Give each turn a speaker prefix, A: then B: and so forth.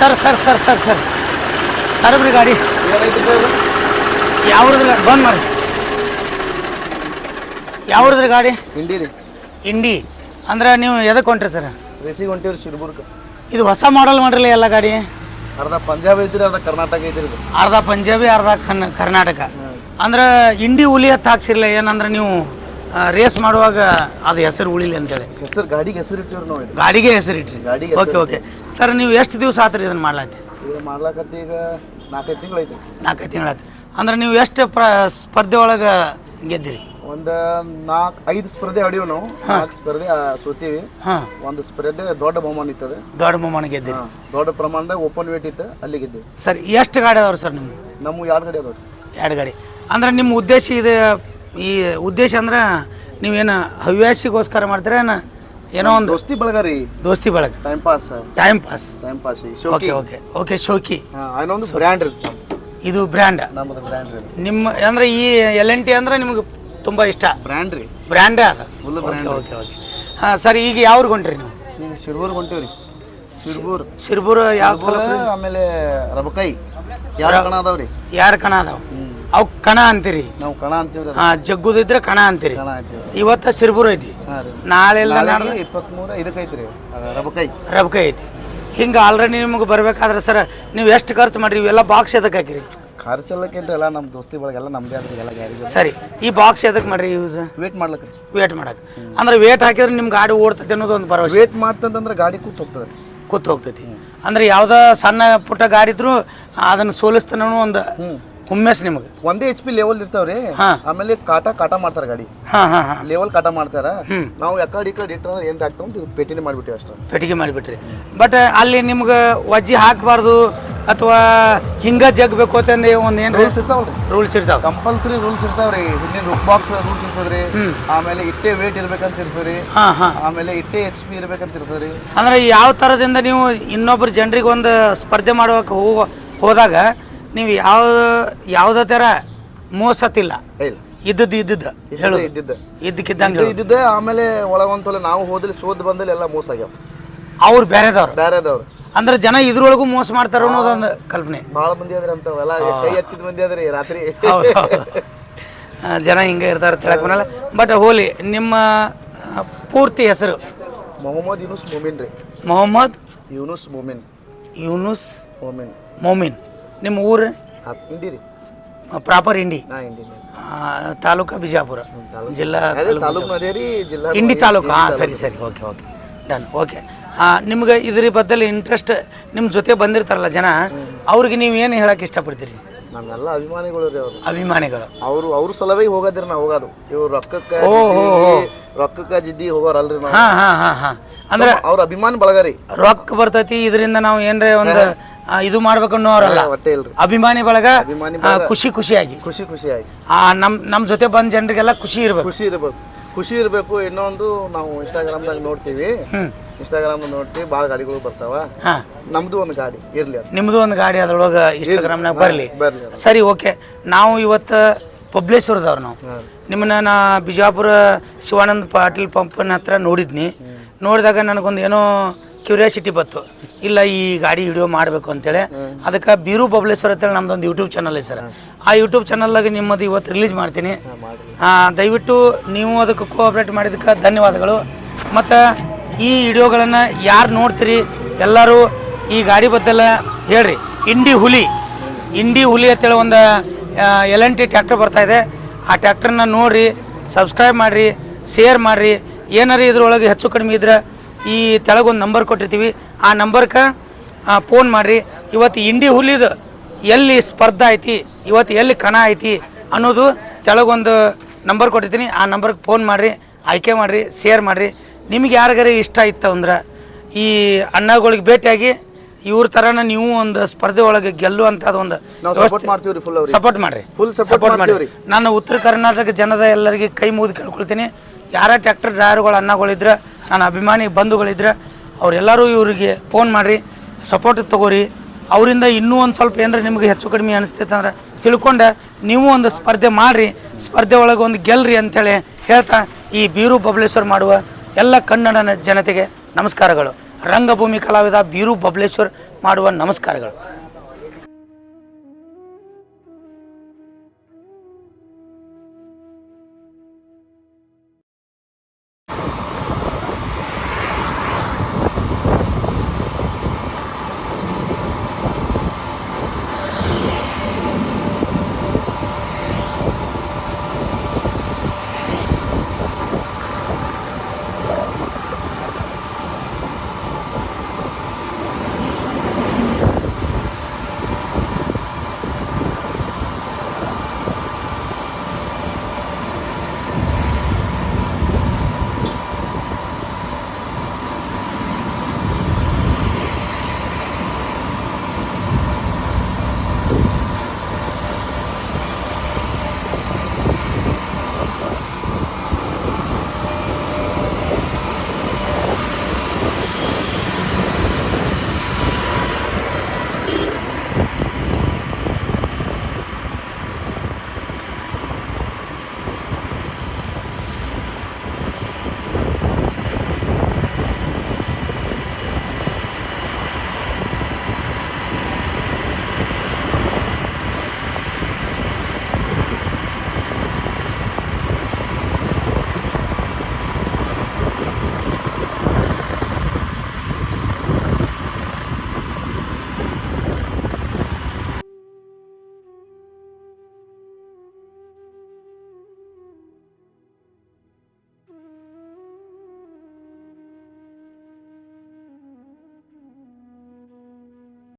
A: Sir sir sir sir sir. ತರಬ್ರಿ ಗಾಡಿ. ಯಾವ್ರದ್ರ ಗಾಡಿ? ಬಂದ್ ಮಾಡಿ. ಯಾವ್ರದ್ರ ಗಾಡಿ?
B: ಹಿಂಡಿ ರೀ.
A: ಇಂಡಿ. ಅಂದ್ರೆ ನೀವು ಎದಕ್ಕೆ ಹೊಂಟ್ರಿ ಸರ್?
B: ರೇಸಿಗೆ ಹೊಂಟಿವ್ರಿ ಶಿರ್ಬುರ್ಕ
A: ಇದು ಹೊಸ ಮಾಡಲ್ ಮಾಡ್ರಲ್ಲ ಎಲ್ಲ ಗಾಡಿ?
B: ಅರ್ಧ ಪಂಜಾಬ್ ಐತ್ರಿ ಅರ್ಧ ಕರ್ನಾಟಕ ಐತ್ರಿ ಇದು.
A: ಅರ್ಧ ಪಂಜಾಬಿ ಅರ್ಧ ಕನ್ ಕರ್ನಾಟಕ. ಅಂದ್ರೆ ಇಂಡಿ ಹುಲಿ ಹತ್ತು ಹಾಕ್ಸಿರ್ಲ ಏನಂದ್ರೆ ನೀವು ರೇಸ್ ಮಾಡುವಾಗ ಅದು ಹೆಸರು ಉಳಿಲಿ ಅಂತೇಳಿ.
B: ಹೆಸರು ಗಾಡಿಗೆ ಹೆಸರು ಇಟ್ಟಿವ್ರಿ ನೋಡಿ. ಗಾಡಿಗೆ
A: ಗಾಡಿಗೆ ಇಟ್ಟಿರಿ.
B: ಗಾಡಿಗೆ
A: ಓಕೆ ಓಕೆ ಸರ್ ನೀವು ಎಷ್ಟು ದಿವಸ ಆತ್ರಿ ಇದನ್ನು ಮಾಡ್ಲಾತಿ
B: ಇದು ಮಾಡ್ಲಾಕತ್ತಿ ಈಗ ನಾಲ್ಕೈದು ತಿಂಗಳು ಐತಿ
A: ನಾಲ್ಕೈದು ತಿಂಗಳಾಯ್ತು ಅಂದ್ರೆ ನೀವು ಎಷ್ಟು ಪ್ರ ಸ್ಪರ್ಧೆ ಒಳಗೆ ಗೆದ್ದಿರಿ?
B: ಒಂದು ನಾಲ್ಕು ಐದು ಸ್ಪರ್ಧೆ ಆಡಿವ್ ನಾವು. ನಾಲ್ಕು ಸ್ಪರ್ಧೆ ಆ, ಸೋತೀವಿ.
A: ಹಾಂ.
B: ಒಂದು ಸ್ಪರ್ಧೆ ದೊಡ್ಡ ಬಹುಮಾನ ಇತ್ತದ.
A: ದೊಡ್ಡ ಬಹುಮಾನ ಗೆದ್ದಿರಿ.
B: ದೊಡ್ಡ ಪ್ರಮಾಣದಾಗ ಓಪನ್ ವೇಟ್ ಇತ್ತು ಅಲ್ಲಿ ಗೆದ್ದೀವಿ.
A: ಸರ್ ಎಷ್ಟು ಗಾಡಿ ಅದಾವ್ರಿ ಸರ್ ನಿಮ್ಗೆ
B: ನಮ್ಮ ಎರಡು ಗಾಡಿ ಅದಾವ್ರಿ.
A: ಎರಡು ಗಾಡಿ. ಅಂದ್ರೆ ನಿಮ್ಮ ಉದ್ದೇಶ ಇದು ಈ ಉದ್ದೇಶ ಅಂದ್ರೆ ನೀವೇನು ಹವ್ಯಾಸಿಗೋಸ್ಕರ ಮಾಡ್ತೀರ ಏನ? ಏನೋ ಒಂದು
B: ದೋಸ್ತಿ ಬಳಗ ರೀ.
A: ದೋಸ್ತಿ ಬಳಗ.
B: Time pass
A: time pass
B: time pass
A: okay okay okay ಶೋಕಿ.
B: ಅದೊಂದು ಬ್ರ್ಯಾಂಡ್ ಇರುತ್ತೆ
A: ಇದು ಬ್ರ್ಯಾಂಡ್.
B: ನಮ್ಮದು ಬ್ರ್ಯಾಂಡ್ ರೀ
A: ನಿಮ್ಮ ಅಂದ್ರೆ ಈ ಎಲ್ ಎನ್ ಟಿ ಅಂದ್ರೆ ನಿಮ್ಗೆ ತುಂಬ ಇಷ್ಟ.
B: ಬ್ರ್ಯಾಂಡ್ ರೀ.
A: ಬ್ರ್ಯಾಂಡೇ ಅದ.
B: ಫುಲ್
A: ಓಕೆ ಓಕೆ ಓಕೆ ಹಾಂ ಸರ್ ಈಗ ಯಾವ್ರಿಗೆ ಹೊಂಟ್ರಿ ನೀವು?
B: ಈಗ ಶಿರ್ಬೂರ್ ಹೊಂಟಿವ್ರಿ. ಶಿರ್ಬೂರ್.
A: ಸಿರ್ಬೂರ್ ಯಾವ
B: ಶಿರ್ಬೂರ್ ಆಮೇಲೆ ರಬಕಾಯಿ ಯಾರ ಕಣ ಅದಾವ್ರಿ?
A: ಯಾರ ಕಣ ಅದಾವ? ಅವು ಕಣ ಅಂತೀರಿ.
B: ನಾವು ಕಣ ಅಂತೀವ್ರಿ
A: ಹಾ ಜಗ್ಗುದಿದ್ರೆ ಕಣ ಅಂತೀರಿ.
B: ಕಣ ಅಂತೀವಿ
A: ಇವತ್ತ ಸಿರ್ಬುರ ಐತಿ.
B: ಹಾಂ ರೀ.
A: ನಾಳೆ ಇಲ್ಲ
B: ನಾಳೆಗೆ ಇಪ್ಪತ್ತ್ಮೂರ ರಬಕೈ ಐತ್ರಿ ಅದು ರಬಕಾಯಿ
A: ರಬಕ ಐತಿ. ಹಿಂಗೆ ಆಲ್ರೆಡಿ ನಿಮಗೆ ಬರ್ಬೇಕಾದ್ರೆ ಸರ್ ನೀವು ಎಷ್ಟು ಖರ್ಚು ಮಾಡ್ರಿ? ಇವೆಲ್ಲ ಬಾಕ್ಸ್ ಎದಕ್ಕೆ ಹಾಕಿರಿ?
B: ಖರ್ಚಲ್ಲಕ್ಕೇನ್ರಿ ಎಲ್ಲ ನಮ್ಮ ದೋಸ್ತಿ ಒಳಗೆಲ್ಲ ನಮ್ದೇ ಆದ್ರಿ ಎಲ್ಲ
A: ಸರಿ ಈ ಬಾಕ್ಸ್ ಎದಕ್ಕೆ ಮಾಡ್ರಿ ಯೂಸ್
B: ವೇಟ್ ಮಾಡ್ಲಕ್ಕೆ
A: ವೇಟ್ ಮಾಡಕ್ಕೆ ಅಂದ್ರೆ ವೇಟ್ ಹಾಕಿದ್ರೆ ನಿಮ್ಮ ಗಾಡಿ ಓಡ್ತೈತೆ ಅನ್ನೋದು ಒಂದು ಭರವಸೆ.
B: ವೇಟ್ ಮಾಡ್ತಂತಂದ್ರೆ ಗಾಡಿ ಕೂತ್ ಹೋಗ್ತದೆ
A: ಕೂತ್ ಹೋಗ್ತೈತಿ. ಅಂದ್ರೆ ಯಾವ್ದೋ ಸಣ್ಣ ಪುಟ್ಟ ಗಾಡಿ ಇದ್ರೂ ಅದನ್ನು ಸೋಲಿಸ್ತಾನ ಒಂದು ಹುಮ್ಮೆಸ್ ನಿಮಗೆ.
B: ಒಂದೇ ಎಚ್ ಪಿ ಲೆವೆಲ್ ಇರ್ತಾವ್ರಿ. ಆಮೇಲೆ ಕಾಟ ಕಾಟ ಮಾಡ್ತಾರೆ ಗಾಡಿ.
A: ಹಾಂ ಹಾಂ ಹಾಂ.
B: ಲೆವೆಲ್ ಕಾಟ ಮಾಡ್ತಾರ. ನಾವು ಯಾಕಡೆ ಈ ಕಡೆ ಇಟ್ಟ ಏನು ಆಗ್ತಾವ ಅಂತ ಪೆಟ್ಟಿನೇ ಮಾಡಿಬಿಟ್ಟಿವಿ ಅಷ್ಟೇ.
A: ಪೆಟ್ಟಿಗೆ ಮಾಡಿಬಿಟ್ರಿ. ಬಟ್ ಅಲ್ಲಿ ನಿಮ್ಗೆ ವಜ್ಜಿ ಹಾಕಬಾರ್ದು ಅಥವಾ ಹಿಂಗ ಜಗ್ಬೇಕು ಅಂತಂದ್ರೆ ಒಂದು ಏನು
B: ರೂಲ್ಸ್ ಇರ್ತಾವ
A: ರೂಲ್ಸ್ ಇರ್ತಾವ.
B: ಕಂಪಲ್ಸರಿ ರೂಲ್ಸ್ ಇರ್ತಾವ್ರಿ. ಹಿಂದಿನ ರುಕ್ ಬಾಕ್ಸ್ ರೂಲ್ಸ್ ಇರ್ತದ್ರಿ. ಆಮೇಲೆ ಇಟ್ಟೆ ವೇಟ್ ಇರ್ಬೇಕಂತ ಇರ್ತದ್ರಿ.
A: ಹಾಂ ಹಾಂ.
B: ಆಮೇಲೆ ಇಟ್ಟೆ ಎಚ್ ಪಿ ಇರ್ಬೇಕಂತ ಇರ್ತದ್ರಿ.
A: ಅಂದ್ರೆ ಯಾವ ತರದಿಂದ ನೀವು ಇನ್ನೊಬ್ರು ಜನರಿಗೆ ಒಂದು ಸ್ಪರ್ಧೆ ಮಾಡೋಕೆ ಹೋಗೋ ಹೋದಾಗ ನೀವು ಯಾವ ಯಾವುದೇ ಥರ ಮೋಸತ್ತಿಲ್ಲ. ಇದ್ದದ್ದು ಇದ್ದದ್ದು ಹೇಳು
B: ಇದ್ದಿದ್ದ.
A: ಇದ್ದಕ್ಕಿದ್ದಂಗೆ
B: ಇದು ಇದ್ದಿದ್ದೆ ಆಮೇಲೆ ಒಳಗೊಂತಲ್ಲ ನಾವು ಹೋದಲ್ಲಿ ಸೋದ್ ಬಂದಲ್ಲಿ ಎಲ್ಲ ಮೋಸ ಆಗ್ಯಾವ
A: ಅವ್ರು ಬೇರೆದವ್ರು.
B: ಬೇರೆದವ್ರು.
A: ಅಂದ್ರೆ ಜನ ಇದ್ರೊಳಗೂ ಮೋಸ ಮಾಡ್ತಾರ ಅನ್ನೋದೊಂದು ಕಲ್ಪನೆ.
B: ಭಾಳ ಮಂದಿ ಆದ್ರೆ ಅಂತವೆಲ್ಲ ಕೈ ಎತ್ತಿದ ಮಂದಿ ಆದ್ರೆ ರಾತ್ರಿ.
A: ಜನ ಹಿಂಗೆ ಇರ್ತಾರೆ ತಿಳಕ್ ಬಟ್ ಹೋಲಿ ನಿಮ್ಮ ಪೂರ್ತಿ ಹೆಸರು?
B: ಮೊಹಮ್ಮದ್ ಯೂನುಸ್ ಮೊಮಿನ್ ರೀ.
A: ಮೊಹಮ್ಮದ್
B: ಯೂನುಸ್ ಮೊಮಿನ್.
A: ಯೂನುಸ್
B: ಮೊಮಿನ್.
A: ಮೊಮಿನ್. ನಿಮ್ಮ ಊರು?
B: ಹತ್ ಇಂಡಿ ರೀ.
A: ಪ್ರಾಪರ್ ಇಂಡಿ?
B: ನಾ
A: ತಾಲೂಕು ಬಿಜಾಪುರ. ಜಿಲ್ಲಾ
B: ಅದೇ ತಾಲೂಕು ಅದೇ ರೀ ಜಿಲ್ಲಾ
A: ಇಂಡಿ ತಾಲೂಕು. ಹಾಂ ಸರಿ ಸರಿ. Okay okay. Done okay. ನಿಮ್ಗೆ ಇದ್ರ ಬದ್ದಲ್ಲಿ ಇಂಟ್ರೆಸ್ಟ್ ನಿಮ್ಮ ಜೊತೆ ಬಂದಿರ್ತಾರಲ್ಲ ಜನ ಅವ್ರಿಗೆ ನೀವು ಏನು ಹೇಳಕ್ಕೆ ಇಷ್ಟಪಡ್ತೀರಿ?
B: ನಮ್ಮೆಲ್ಲ ಅಭಿಮಾನಿಗಳು ರೀ ಅವರು.
A: ಅಭಿಮಾನಿಗಳು.
B: ಅವರು ಅವ್ರ ಸಲುವಾಗಿ ಹೋಗೋದ್ರಿ ನಾವು ಹೋಗೋದು. ಇವ್ರು ರೊಕ್ಕಕ್ಕೆ
A: ಓ, ಹೋ ಹೋ.
B: ರೊಕ್ಕಕ್ಕೆ ಜಿದ್ದಿ ಹೋಗೋರಲ್ರಿ ನಾವು.
A: ಹಾಂ ಹಾಂ ಹಾಂ ಹಾಂ. ಅಂದ್ರೆ
B: ಅವ್ರ ಅಭಿಮಾನ ಬಳಗ ರೀ
A: ರೊಕ್ಕ ಬರ್ತೈತಿ ಇದರಿಂದ ನಾವು ಏನರ ಒಂದು ಇದು ಮಾಡ್ಬೇಕು ಅನ್ನೋರಲ್ಲ.
B: ಹೊಟ್ಟೆ ಇಲ್ರಿ.
A: ಅಭಿಮಾನಿ ಬಳಗ
B: ಅಭಿಮಾನಿ
A: ಆ, ಖುಷಿ ಖುಷಿಯಾಗಿ.
B: ಖುಷಿ ಖುಷಿಯಾಗಿ. ಆಯ್ತು
A: ಆ ನಮ್ಮ ನಮ್ಮ ಜೊತೆ ಬಂದ ಜನರಿಗೆಲ್ಲ ಖುಷಿ ಇರ್ಬೇಕು.
B: ಖುಷಿ ಇರ್ಬೇಕು. ಖುಷಿ ಇರಬೇಕು. ಇನ್ನೊಂದು ನಾವು ಇನ್ಸ್ಟಾಗ್ರಾಮ್ದಾಗ ನೋಡ್ತೀವಿ. ಇನ್ಸ್ಟಾಗ್ರಾಮ್ ನೋಡ್ತೀವಿ. ಭಾಳ ಗಾಡಿಗಳು ಬರ್ತಾವ.
A: ಹಾಂ.
B: ನಮ್ದು ಒಂದು ಗಾಡಿ. ಇರ್ಲಿ ಅದು.
A: ನಿಮ್ಮದು ಒಂದು ಗಾಡಿ ಅದ್ರೊಳಗೆ ಇನ್ಸ್ಟಾಗ್ರಾಮ್ನಾಗ ಬರಲಿ.
B: ಬರ್ಲಿ
A: ಸರಿ ಓಕೆ. ನಾವು ಇವತ್ತು ಪಬ್ಲೇಶ್ವರದವ್ರು ನಾವು. ನಿಮ್ಮನ್ನ ನಾ ಬಿಜಾಪುರ ಶಿವಾನಂದ ಪಾಟೀಲ್ ಪಂಪನ ಹತ್ರ ನೋಡಿದ್ನಿ. ನೋಡಿದಾಗ ನನಗೊಂದು ಏನೋ ಕ್ಯೂರಿಯಾಸಿಟಿ ಬಂತು. ಇಲ್ಲ ಈ ಗಾಡಿ ವಿಡಿಯೋ ಮಾಡಬೇಕು ಅಂತೇಳಿ. ಅದಕ್ಕೆ ಬೀರು ಬಬ್ಲೇಶ್ವರ ಅಂತೇಳಿ ನಮ್ದೊಂದು ಯೂಟ್ಯೂಬ್ ಚಾನಲ್ ಐತೆ ಸರ್. ಆ ಯೂಟ್ಯೂಬ್ ಚಾನಲ್ದಾಗ ನಿಮ್ಮದು ಇವತ್ತು ರಿಲೀಸ್ ಮಾಡ್ತೀನಿ. ದಯವಿಟ್ಟು ನೀವು ಅದಕ್ಕೆ ಕೋಆಪ್ರೇಟ್ ಮಾಡಿದಕ್ಕೆ ಧನ್ಯವಾದಗಳು. ಮತ್ತು ಈ ವಿಡಿಯೋಗಳನ್ನು ಯಾರು ನೋಡ್ತೀರಿ ಎಲ್ಲರೂ ಈ ಗಾಡಿ ಬದ್ದೆಲ್ಲ ಹೇಳ್ರಿ. ಇಂಡಿ ಹುಲಿ. ಇಂಡಿ ಹುಲಿ ಅಂತೇಳಿ ಒಂದು ಎಲ್ ಎನ್ ಟಿ ಟ್ಯಾಕ್ಟರ್ ಬರ್ತಾ ಇದೆ. ಆ ಟ್ಯಾಕ್ಟರ್ನ ನೋಡಿರಿ ಸಬ್ಸ್ಕ್ರೈಬ್ ಮಾಡಿರಿ ಶೇರ್ ಮಾಡಿರಿ. ಏನಾರು ಇದ್ರೊಳಗೆ ಹೆಚ್ಚು ಕಡಿಮೆ ಇದ್ರೆ ಈ ತೆಳಗೊಂದು ನಂಬರ್ ಕೊಟ್ಟಿರ್ತೀವಿ. ಆ ನಂಬರ್ಕ ಫೋನ್ ಮಾಡಿರಿ. ಇವತ್ತು ಇಂಡಿ ಹುಲಿದು ಎಲ್ಲಿ ಸ್ಪರ್ಧೆ ಐತಿ ಇವತ್ತು ಎಲ್ಲಿ ಕಣ ಐತಿ ಅನ್ನೋದು ತೆಳಗೊಂದು ನಂಬರ್ ಕೊಟ್ಟಿರ್ತೀನಿ ಆ ನಂಬರ್ಗೆ ಫೋನ್ ಮಾಡಿರಿ ಆಯ್ಕೆ ಮಾಡಿರಿ ಶೇರ್ ಮಾಡಿರಿ. ನಿಮ್ಗೆ ಯಾರಿಗಾರ ಇಷ್ಟ ಇತ್ತು ಅಂದ್ರೆ ಈ ಅಣ್ಣಗಳಿಗೆ ಭೇಟಿಯಾಗಿ ಇವ್ರ ಥರನ ನೀವು ಒಂದು ಸ್ಪರ್ಧೆ ಒಳಗೆ ಗೆಲ್ಲುವಂಥದ್ದು ಒಂದು
B: ಸಪೋರ್ಟ್ ಮಾಡ್ತೀವಿ ಫುಲ್
A: ಸಪೋರ್ಟ್ ಮಾಡ್ರಿ. ನಾನು ಉತ್ತರ ಕರ್ನಾಟಕ ಜನದ ಎಲ್ಲರಿಗೆ ಕೈ ಮುಗಿದು ಕೇಳ್ಕೊಳ್ತೀನಿ. ಯಾರ ಟ್ರ್ಯಾಕ್ಟರ್ ಡ್ರೈವರ್ಗಳು ಅಣ್ಣಗಳಿದ್ರೆ ನನ್ನ ಅಭಿಮಾನಿ ಬಂಧುಗಳಿದ್ರೆ ಅವರೆಲ್ಲರೂ ಇವರಿಗೆ ಫೋನ್ ಮಾಡಿರಿ ಸಪೋರ್ಟ್ ತಗೋರಿ. ಅವರಿಂದ ಇನ್ನೂ ಒಂದು ಸ್ವಲ್ಪ ಏನಾರ ನಿಮಗೆ ಹೆಚ್ಚು ಕಡಿಮೆ ಅನಿಸ್ತೈತೆ ಅಂದ್ರೆ ತಿಳ್ಕೊಂಡು, ನೀವು ಒಂದು ಸ್ಪರ್ಧೆ ಮಾಡಿರಿ, ಸ್ಪರ್ಧೆ ಒಳಗೆ ಒಂದು ಗೆಲ್ರಿ ಅಂಥೇಳಿ ಹೇಳ್ತಾ ಈ ಬೀರು ಬಬಲೇಶ್ವರ್ ಮಾಡುವ ಎಲ್ಲ ಕನ್ನಡ ಜನತೆಗೆ ನಮಸ್ಕಾರಗಳು. ರಂಗಭೂಮಿ ಕಲಾವಿದ ಬೀರು ಬಬಲೇಶ್ವರ್ ಮಾಡುವ ನಮಸ್ಕಾರಗಳು.